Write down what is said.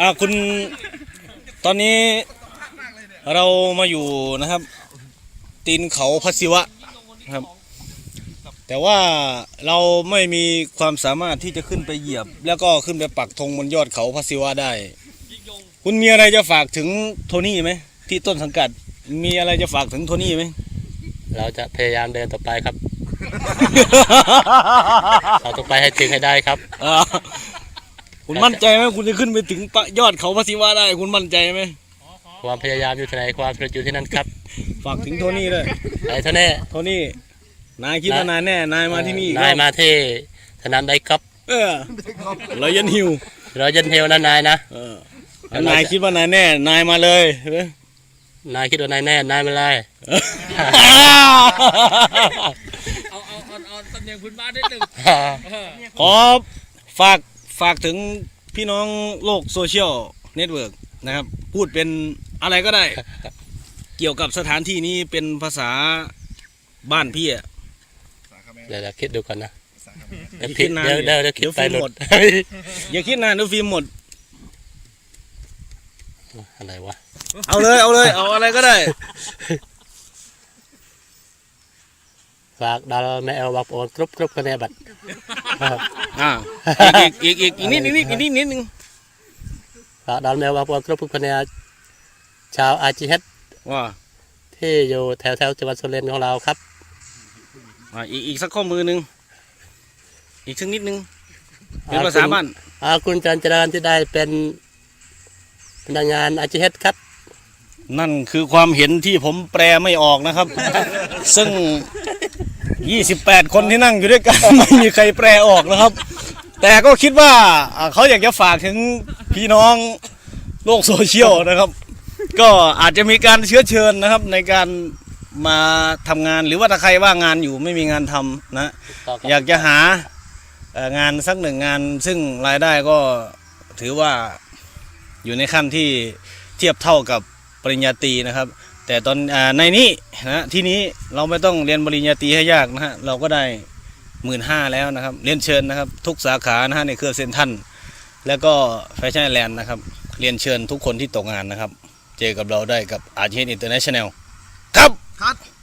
อ่าคุณตอนนี้เรามาอยู่นะครับ ตีนเขาพัศิวะนะครับ แต่ว่าเราไม่มีความสามารถที่จะขึ้นไปเหยียบ แล้วก็ขึ้นไปปักธงบนยอดเขาพัศิวะได้ คุณมีอะไรจะฝากถึงโทนี่ไหมที่ต้นสังกัดมีอะไรจะฝากถึงโทนี่ไหมเราจะพยายามเดินต่อไปครับ เราต้องไปให้ถึงให้ได้ครับอ่า คุณมั่นใจไหมคุณจะขึ้นไปถึงปะยอดเขาพัศิวะได้ คุณมั่นใจไหมความพยายามอยู่ที่ไหนความสำเร็จอยู่ที่นั่นครับฝากถึงโทนี่ด้วยไอ้เท่านี้โทนี่นายคิดว่านายแน่นายมาที่นี่อีกรนายอบมาที่สนามไดครับ เออเรายันหิวเรายันเทวนะนายนะเออแล้วนายคิดว่านายแน่นายมาเลยเห็นไหมนายคิดว่านายแน่นายไม่ไรเอาเอาเอาเอาสำเนียงพื้นบ้านนิดหนึ่งเออขอฝาก ฝากถึงพี่น้องโลกโซเชียลเน็ตเวิร์กนะครับ พูดเป็นอะไรก็ได้ เกี่ยวกับสถานที่นี้เป็นภาษาบ้านพี่อะเดี๋ยวเราคิดดูก่อนนะเดี๋ยวคิคิดดนานเดี๋ยวเดี๋ยวเดี๋ยวคิดเดี๋ยวไปฟิล์มหลุหมดดอย่าคิดนานเดี๋ยวฟิล์มหมด อะไรวะ เอาเลยเอาเลย เอาอะไรก็ได้ ฝากดาราแม่เอลบอกโอนกรุบกรุบคะแนนบัตรอ่าอีกอีกอีกอีกนิดนิดนิดนิดนึงฝากดาราแม่เอลบอกโอนกรุบกรุบคะแนนชาวอาจีเฮดว่าที่อยู่แถวแถวจังหวัดสุรินทร์ของเราครับอ่าอีกอีกสักข้อมือนึงอีกสักนิดนึงเป็นภาษาบ้านอ่าคุณจันจริญที่ได้เป็นพนักงานอาจีเฮดครับ นั่นคือความเห็นที่ผมแปลไม่ออกนะครับ ซึ่ง 28 คนที่นั่งอยู่ด้วยกัน ไม่มีใครแปลออกนะครับ แต่ก็คิดว่าอ่าเขาอยากจะฝากถึงพี่น้องโลกโซเชียลนะครับ ก็อาจจะมีการเชื้อเชิญนะครับ ในการมาทำงานหรือว่าถ้าใครว่างงานอยู่ไม่มีงานทำนะอยากจะหาเอ่องานสักหนึ่งงานซึ่งรายได้ก็ถือว่าอยู่ในขั้นที่เทียบเท่ากับปริญญาตรีนะครับ แต่ตอนอในนี้นะที่นี้เราไม่ต้องเรียนปริญญาตรีให้ยากนะฮะเราก็ได้หมื่นห้าแล้วนะครับเรียนเชิญนะครับ ทุกสาขานะฮะในเครือเซนทันแล้วก็แฟชั่นแลนด์นะครับ เรียนเชิญทุกคนที่ตกงานนะครับ เจอกับเราได้กับอาเชียนอินเตอร์เนชั่นแนลครับ